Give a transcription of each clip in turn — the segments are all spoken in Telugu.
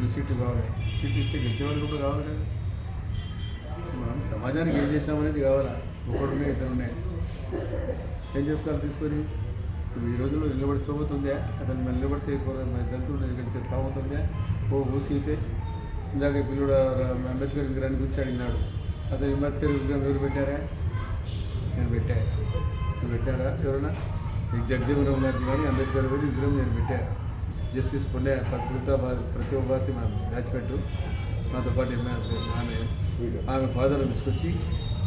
రెండు సీట్లు కావాలి సీట్లు ఇస్తే గెలిచేవాళ్ళు కూడా కావాలి కదా. మనం సమాజానికి ఏం చేసామనేది కావాలా? ఒకడు ఉన్నాయి ఇద్దరు ఉన్నాయి ఏం చేసుకోవాలి తీసుకొని? ఇప్పుడు ఈ రోజుల్లో నిలబడి సోగుతుందా అసలు మనం నిలబడితే మన దళితులు గెలిచే సాగుతుందా ఓ ఊసితే ఇందాక ఈ పిల్లడు అంబేద్కర్ విగ్రహాన్ని గురించి అడిగినాడు అసలు అంబేద్కర్ విగ్రహం ఎవరు పెట్టారా? నేను పెట్టా. నువ్వు పెట్టారా ఎవరైనా నీకు జగజీవన్ కానీ అంబేద్కర్ విగ్రహం నేను పెట్టాను జస్టిస్ పొండే ప్రతి ఒక్క భారతి మన బ్యాచ్మెంట్ నాతో పాటు ఆమె ఆమె ఫాదర్ పిలుచుకొచ్చి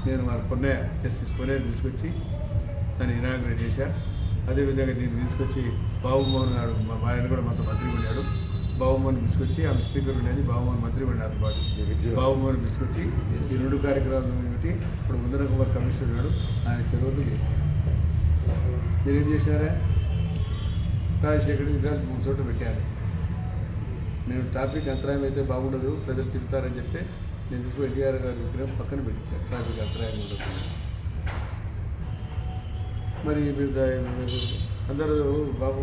నేను మన పొన్నే జస్టిస్ పొన్నే పిలుచుకొచ్చి దాన్ని ఇనాగ్రేట్ చేశా. అదేవిధంగా దీన్ని తీసుకొచ్చి బాబుమోహన్ గారు మా మా ఆయన కూడా మాతో మంత్రి ఉన్నాడు బాబుమోహన్ పిలుచుకొచ్చి ఆమె స్పీకర్ ఉండేది బాబుమోహన్ మంత్రి ఉన్నాడు పాటు. బాబుమోహన్ పిలుచుకొచ్చి ఈ రెండు కార్యక్రమాలు ఏమిటి? ఇప్పుడు ముందర కుమార్ కమిషనర్ ఉన్నాడు ఆయన చెరువులు చేశారు మీరేం చేశారా? రాజశేఖర్ విగ్రహాలు మూడు చోట్ల పెట్టారు. నేను ట్రాఫిక్ అంతరాయం అయితే బాగుండదు ప్రజలు తిరుగుతారని చెప్తే నేను తీసుకు ఎన్టీఆర్ గారి విగ్రహం పక్కన పెట్టించాను ట్రాఫిక్ అంతరాయం ఉండదు. మరి మీరు అందరూ బాబు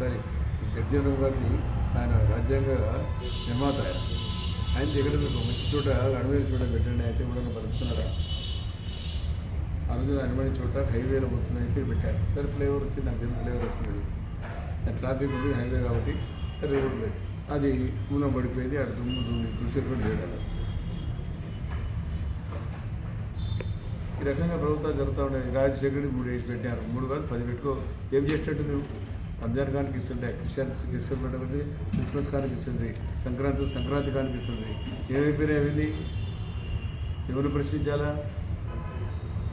సారీ గర్జన గారిని ఆయన రాజ్యాంగ నిర్మాత. ఆయన ఆయన దగ్గర మీకు మంచి చోట అడవిల చోట పెట్టండి అయితే కూడా బతుకుతున్నారా ఆ రోజు అనుమతి చోట హైవేలో వస్తుందని పెట్టారు. సరే ఫ్లేవర్ వచ్చింది నాకు ఫ్లేవర్ వస్తుంది. ట్రాఫిక్ ఉంది హైవే కాబట్టి సరే రోడ్ లేదు అది మూలం పడిపోయింది అటు దుమ్ము దుమ్ము దుర్శేపం చేయడం ఈ రకంగా ప్రభుత్వాలు జరుగుతూ ఉన్నాయి. రాజశేఖరుడు మూడు వేసి పెట్టారు. మూడు కాదు పది పెట్టుకో. ఏం చేసేటట్టు నువ్వు? రంజాన్ ఖాన్కి ఇస్తుండే క్రిస్టియన్ క్రిస్టియన్ పండుగ క్రిస్మస్ ఖాన్కి ఇస్తుంది సంక్రాంతి సంక్రాంతి ఖాన్కి ఇస్తుంది ఏమైపోయినాయి అవన్నీ ఎవరు ప్రశ్నించాలా?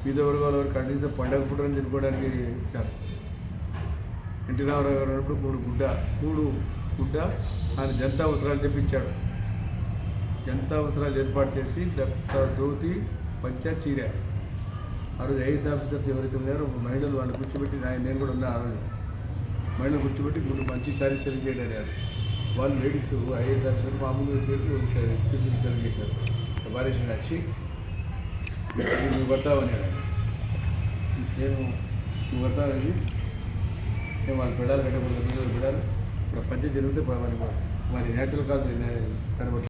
మీద వర్గాల వారు కనీసం పండగ పుట్టని తినుకోవడానికి ఇచ్చారు. ఎన్టీ రామారావు గారు ఉన్నప్పుడు మూడు గుడ్డ మూడు గుడ్డ ఆయన జనతా అవసరాలు తెప్పించాడు. జనతా అవసరాలు ఏర్పాటు చేసి దత్త ధోతి పంచ చీర ఆ రోజు ఐఏఎస్ ఆఫీసర్స్ ఎవరైతే ఉన్నారో మహిళలు వాళ్ళు కూర్చోబెట్టి ఆయన నేను కూడా ఉన్నా ఆ రోజు. మహిళలు కూర్చోబెట్టి ముందు మంచి శారీ సెలెక్ట్ అయ్యారు వాళ్ళు లేడీస్ ఐఏఎస్ ఆఫీసర్ మామూలుగా చేసి సెలెక్ట్ చేశారు. భార్య వచ్చి నువ్వు పడతావని నేను నువ్వు పడతావని మేము వాళ్ళు పెడాలి పెట్టకూడదు పిల్లలు పెడాలి. ఇక్కడ పంచాయతీ జరిగితే మరి మరి నేచురల్ కాల్స్ కనబడుతుంది